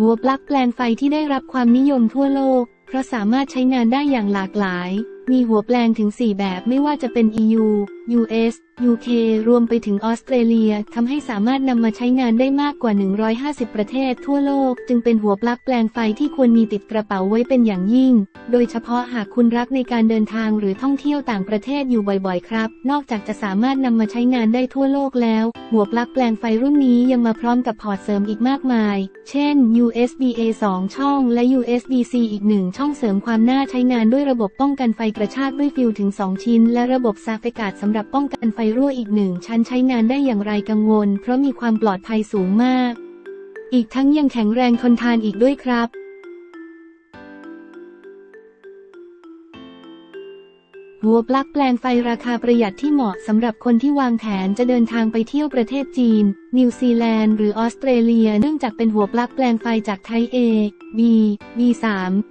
หัวปลั๊กแปลนไฟที่ได้รับความนิยมทั่วโลก เพราะสามารถใช้งานได้อย่างหลากหลาย มีหัวแปลงถึง 4 แบบไม่ว่าจะเป็น EU US UK รวมไปถึงออสเตรเลียทำให้สามารถนำมาใช้งานได้มากกว่า 150 ประเทศทั่วโลก จึงเป็นหัวปลั๊กแปลงไฟที่ควรมีติดกระเป๋าไว้เป็นอย่างยิ่ง โดยเฉพาะหากคุณรักในการเดินทางหรือท่องเที่ยวต่างประเทศอยู่บ่อยๆ ครับ นอกจากจะสามารถนำมาใช้งานได้ทั่วโลกแล้ว หัวปลั๊กแปลงไฟรุ่นนี้ยังมาพร้อมกับพอร์ตเสริมอีกมากมาย เช่น USB A 2 ช่องและ USB C อีกหนึ่งช่องเสริมความน่าใช้งานด้วยระบบป้องกันไฟกระชากด้วยฟิลถึง 2 ชิ้น และระบบซาเฟกาดสำหรับป้องกันไฟรั่วอีกหนึ่งชั้นใช้งานได้อย่างไรกังวล เพราะมีความปลอดภัยสูงมาก อีกทั้งยังแข็งแรงทนทานอีกด้วยครับหัวปลั๊กแปลงไฟราคาประหยัดที่เหมาะสำหรับคนที่วางแผนจะเดินทางไปเที่ยวประเทศจีน นิวซีแลนด์ หรือออสเตรเลีย เนื่องจากเป็นหัวปลั๊กแปลงไฟจากไทป์ A B B3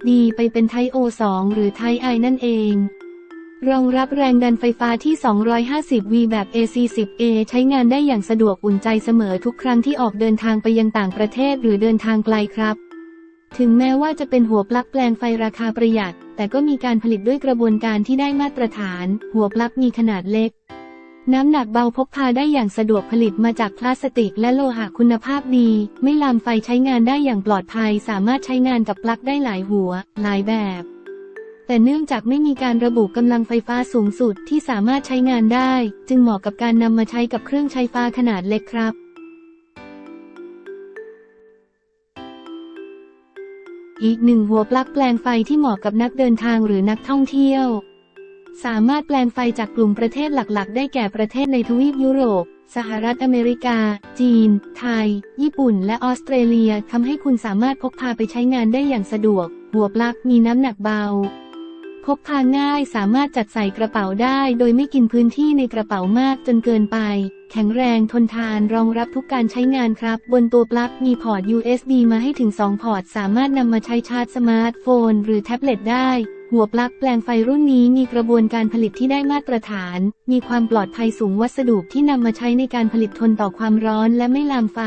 D ไปเป็นไทป์ O2 หรือไทป์ I นั่นเอง รองรับแรงดันไฟฟ้าที่ 250 V แบบ AC10A ใช้งานได้อย่างสะดวกอุ่นใจเสมอทุกครั้งที่ออกเดินทางไปยังต่างประเทศหรือเดินทางไกลครับ ถึงแม้ว่าจะเป็นหัวปลั๊กแปลงไฟราคาประหยัด แต่ก็มีการผลิตด้วยกระบวนการที่ได้มาตรฐาน หัวปลั๊กมีขนาดเล็ก น้ำหนักเบาพกพาได้อย่างสะดวกผลิตมาจากพลาสติกและโลหะคุณภาพดี ไม่ลามไฟใช้งานได้อย่างปลอดภัย สามารถใช้งานกับปลั๊กได้หลายหัว หลายแบบ แต่เนื่องจากไม่มีการระบุกำลังไฟฟ้าสูงสุดที่สามารถใช้งานได้ จึงเหมาะกับการนำมาใช้กับเครื่องใช้ไฟฟ้าขนาดเล็กครับอีกหนึ่งหัวปลั๊กแปลงไฟที่เหมาะกับนักเดินทางหรือนักท่องเที่ยว สามารถแปลงไฟจากกลุ่มประเทศหลักๆ ได้แก่ประเทศในทวีปยุโรป สหรัฐอเมริกา จีน ไทย ญี่ปุ่น และออสเตรเลียทำให้คุณสามารถพกพาไปใช้งานได้อย่างสะดวก หัวปลั๊กมีน้ำหนักเบา พกพาง่ายสามารถจัดใส่กระเป๋าได้ โดยไม่กินพื้นที่ในกระเป๋ามากจนเกินไป แข็งแรงทนทานรองรับทุกการใช้งานครับ บนตัวปลั๊กมีพอร์ต USB มาให้ถึง 2 พอร์ต สามารถนำมาใช้ชาร์จสมาร์ทโฟน หรือแท็บเล็ตได้ หัวปลั๊กแปลงไฟรุ่นนี้มีกระบวนการผลิตที่ได้มาตรฐาน มีความปลอดภัยสูงวัสดุที่นำมาใช้ในการผลิตทนต่อความร้อนและไม่ลามไฟ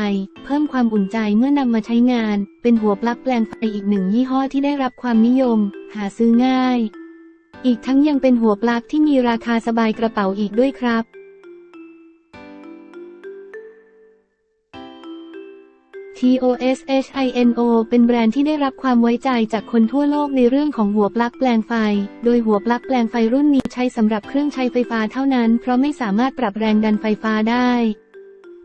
เพิ่มความอุ่นใจเมื่อนำมาใช้งาน เป็นหัวปลั๊กแปลงไฟอีกหนึ่งยี่ห้อที่ได้รับความนิยม หาซื้อง่าย อีกทั้งยังเป็นหัวปลั๊กที่มีราคาสบายกระเป๋าอีกด้วยครับ TOSHINO เป็นแบรนด์ที่ได้รับความไว้ใจจากคนทั่วโลกในเรื่องของหัวปลั๊กแปลงไฟ โดยหัวปลั๊กแปลงไฟรุ่นนี้ใช้สำหรับเครื่องใช้ไฟฟ้าเท่านั้น เพราะไม่สามารถปรับแรงดันไฟฟ้าได้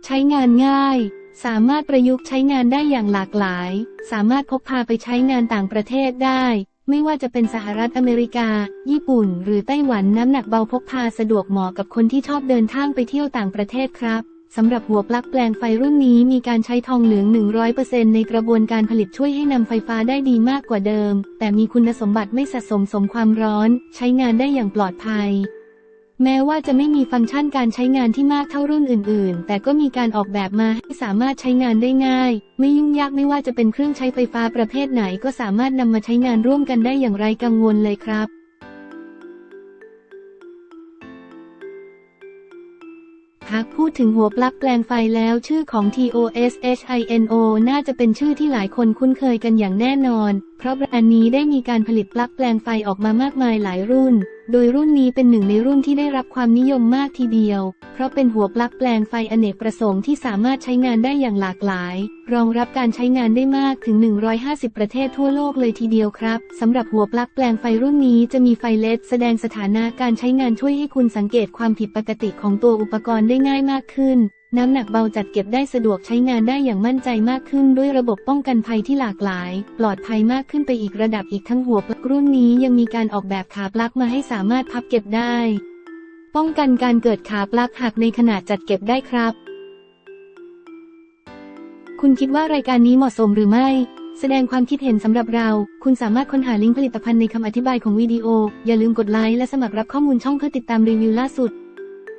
ใช้งานง่าย สามารถประยุกต์ใช้งานได้อย่างหลากหลาย สามารถพกพาไปใช้งานต่างประเทศได้ ไม่ว่าจะเป็นสหรัฐอเมริกา ญี่ปุ่น หรือไต้หวันน้ำหนักเบาพกพาสะดวกเหมาะกับคนที่ชอบเดินทางไปเที่ยวต่างประเทศครับสำหรับหัวปลั๊กแปลงไฟรุ่นนี้มีการใช้ทองเหลือง 100%ในกระบวนการผลิตช่วยให้นำไฟฟ้าได้ดีมากกว่าเดิม แต่มีคุณสมบัติไม่สะสมสมความร้อน ใช้งานได้อย่างปลอดภัย แม้ว่าจะไม่มีฟังก์ชันการใช้งานที่มากเท่ารุ่นอื่น ๆ แต่ก็มีการออกแบบมาให้สามารถใช้งานได้ง่าย ไม่ยุ่งยากไม่ว่าจะเป็นเครื่องใช้ไฟฟ้าประเภทไหนก็สามารถนำมาใช้งานร่วมกันได้อย่างไรกังวลเลยครับ หากพูดถึงหัวปลั๊กแปลงไฟแล้วชื่อของ TOSHINO น่าจะเป็นชื่อที่หลายคนคุ้นเคยกันอย่างแน่นอน เพราะแบรนด์นี้ได้มีการผลิตปลั๊กแปลงไฟออกมามากมายหลายรุ่น โดยรุ่นนี้เป็นหนึ่งในรุ่นที่ได้รับความนิยมมากทีเดียว เพราะเป็นหัวปลั๊กแปลงไฟอเนกประสงค์ที่สามารถใช้งานได้อย่างหลากหลาย รองรับการใช้งานได้มากถึง 150 ประเทศทั่วโลกเลยทีเดียวครับสำหรับหัวปลั๊กแปลงไฟรุ่นนี้จะมีไฟเลดแสดงสถานะการใช้งานช่วยให้คุณสังเกตความผิดปกติของตัวอุปกรณ์ได้ง่ายมากขึ้น น้ำหนักเบาจัดเก็บได้สะดวกใช้งานได้อย่างมั่นใจมากขึ้น ด้วยระบบป้องกันภัยที่หลากหลาย ปลอดภัยมากขึ้นไปอีกระดับอีกทั้งหัวปลั๊กรุ่นนี้ยังมีการออกแบบขาปลั๊กมาให้สามารถพับเก็บได้ ป้องกันการเกิดขาปลั๊กหักในขณะจัดเก็บได้ครับ คุณคิดว่ารายการนี้เหมาะสมหรือไม่แสดงความคิดเห็นสำหรับเรา คุณสามารถค้นหาลิงก์ผลิตภัณฑ์ในคำอธิบายของวิดีโอ อย่าลืมกดไลค์และสมัครรับข้อมูลช่องเพื่อติดตามรีวิวล่าสุด